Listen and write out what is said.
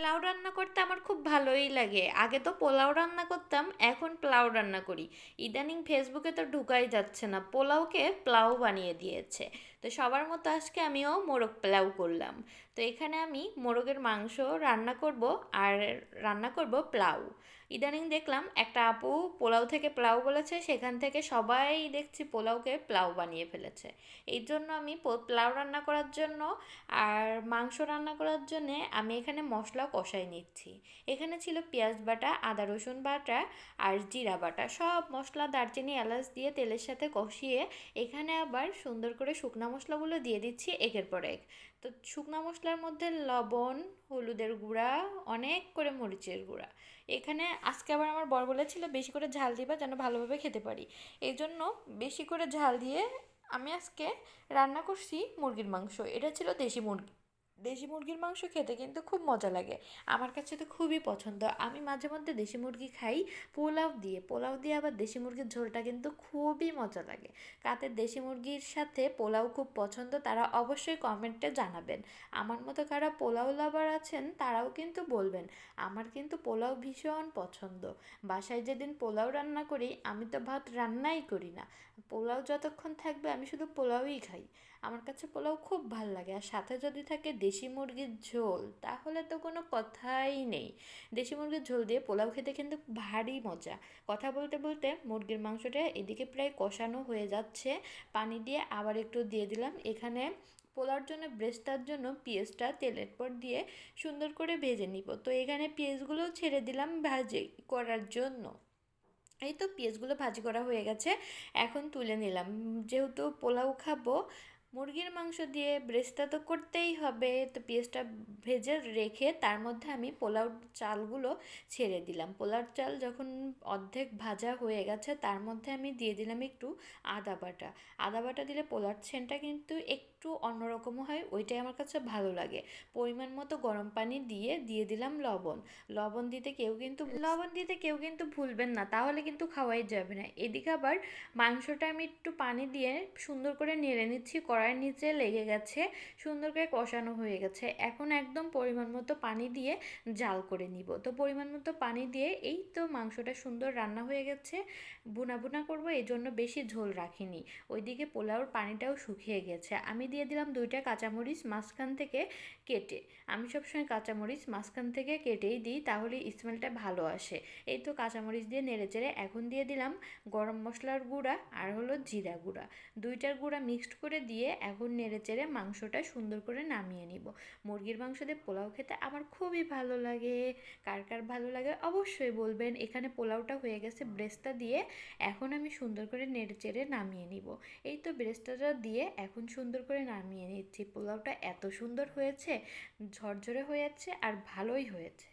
পোলাও রান্না করতে আমার খুব ভালোই লাগে। আগে তো পোলাও রান্না করতাম, এখন পোলাও রান্না করি। ইদানিং ফেসবুকে তো ঢুকাই যাচ্ছে না, পোলাওকে প্লাউ বানিয়ে দিয়েছে। তো সবার মতো আজকে আমিও মোরগ প্লাউ করলাম। তো এখানে আমি মোরগের মাংস রান্না করব আর রান্না করব প্লাউ ইদানিং দেখলাম একটা আপু পোলাও থেকে প্লাউ বলেছে, সেখান থেকে সবাই দেখছি পোলাওকে প্লাউ বানিয়ে ফেলেছে। এই জন্য আমি প্লাউ রান্না করার জন্য আর মাংস রান্না করার জন্যে আমি এখানে মশলা কষাই নিচ্ছি। এখানে ছিল পেঁয়াজ বাটা, আদা রসুন বাটা আর জিরা বাটা। সব মশলা দারচিনি, এলাচ দিয়ে তেলের সাথে কষিয়ে এখানে আবার সুন্দর করে শুকনো মশলাগুলো দিয়ে দিচ্ছি একের পর এক। তো শুকনো মশলার মধ্যে লবণ, হলুদের গুঁড়া, অনেক করে মরিচের গুঁড়া। এখানে আজকে আবার আমার বর বলেছিল বেশি করে ঝাল দিবা যেন ভালোভাবে খেতে পারি। এই জন্য বেশি করে ঝাল দিয়ে আমি আজকে রান্না করছি মুরগির মাংস। এটা ছিল দেশি মুরগি। দেশি মুরগির মাংস খেতে কিন্তু খুব মজা লাগে। আমার কাছে তো খুবই পছন্দ। আমি মাঝে মধ্যে দেশি মুরগি খাই, পোলাও দিয়ে। পোলাও দিয়ে আবার দেশি মুরগির ঝোলটা কিন্তু খুবই মজা লাগে। কাদের দেশি মুরগির সাথে পোলাও খুব পছন্দ, তারা অবশ্যই কমেন্টে জানাবেন। আমার মতো কারা পোলাও লাভার আছেন, তারাও কিন্তু বলবেন। আমার কিন্তু পোলাও ভীষণ পছন্দ। বাসায় যেদিন পোলাও রান্না করি, আমি তো ভাত রান্নাই করি না। পোলাও যতক্ষণ থাকবে, আমি শুধু পোলাওই খাই। আমার কাছে পোলাও খুব ভালো লাগে। আর সাথে যদি থাকে দেশি মুরগির ঝোল, তাহলে তো কোনো কথাই নেই। দেশি মুরগির ঝোল দিয়ে পোলাও খেতে কিন্তু ভারী মজা। কথা বলতে বলতে মুরগির মাংসটা এদিকে প্রায় কষানো হয়ে যাচ্ছে। পানি দিয়ে আবার একটু দিয়ে দিলাম। এখানে পোলার জন্য, ব্রেস্তার জন্য পেঁয়াজটা তেলের পর দিয়ে সুন্দর করে ভেজে নিব। তো এখানে পেঁয়াজগুলোও ছেড়ে দিলাম ভাজে করার জন্য। এই তো পেঁয়াজগুলো ভাজি করা হয়ে গেছে। এখন তুলে নিলাম। যেহেতু পোলাও খাব মুরগির মাংস দিয়ে ব্রেস্তা তো করতেই হবে। তো পেঁয়াজটা ভেজে রেখে তার মধ্যে আমি পোলাও চালগুলো ছেড়ে দিলাম। পোলার চাল যখন অর্ধেক ভাজা হয়ে গেছে, তার মধ্যে আমি দিয়ে দিলাম একটু আদা বাটা। আদা বাটা দিলে পোলার সেন্টটা কিন্তু একটু অন্যরকম হয়, ওইটাই আমার কাছে ভালো লাগে। পরিমাণ মতো গরম পানি দিয়ে দিয়ে দিলাম লবণ। লবণ দিতে কেউ কিন্তু লবণ দিতে কেউ কিন্তু ভুলবেন না, তাহলে কিন্তু খাওয়াই যাবে না। এদিকে আবার মাংসটা আমি একটু পানি দিয়ে সুন্দর করে নেড়ে নিচ্ছি কড়াইয়ের নিচে লেগে গেছে, সুন্দর করে কষানো হয়ে গেছে। এখন একদম পরিমাণ মতো পানি দিয়ে জাল করে নিব। তো পরিমাণ মতো পানি দিয়ে এই তো মাংসটা সুন্দর রান্না হয়ে গেছে। বুনা বুনা করব, এই জন্য বেশি ঝোল রাখিনি। ওইদিকে পোলাওর পানিটাও শুকিয়ে গেছে। আমি দিয়ে দিলাম দুইটা কাঁচামরিচ মাঝখান থেকে কেটে। আমি সবসময় কাঁচামরিচ মাঝখান থেকে কেটেই দিই, তাহলে স্মেলটা ভালো আসে। এই তো কাঁচামরিচ দিয়ে নেড়ে চেড়ে এখন দিয়ে দিলাম গরম মশলার গুঁড়া আর হলো জিরা গুঁড়া। দুইটার গুঁড়া মিক্সড করে দিয়ে এখন নেড়ে চেড়ে মাংসটা সুন্দর করে নামিয়ে নিব। মুরগির মাংস দিয়ে পোলাও খেতে আমার খুবই ভালো লাগে। কার কার ভালো লাগে অবশ্যই বলবেন। এখানে পোলাওটা হয়ে গেছে ব্রেস্তা দিয়ে এখন আমি সুন্দর করে নেড়ে চেড়ে নামিয়ে নিব। এই তো ব্রেস্তাটা দিয়ে এখন সুন্দর করে নামিয়ে নিচ্ছি। পোলাওটা এত সুন্দর হয়েছে, ঝরঝরে হয়ে যাচ্ছে আর ভালোই হয়েছে।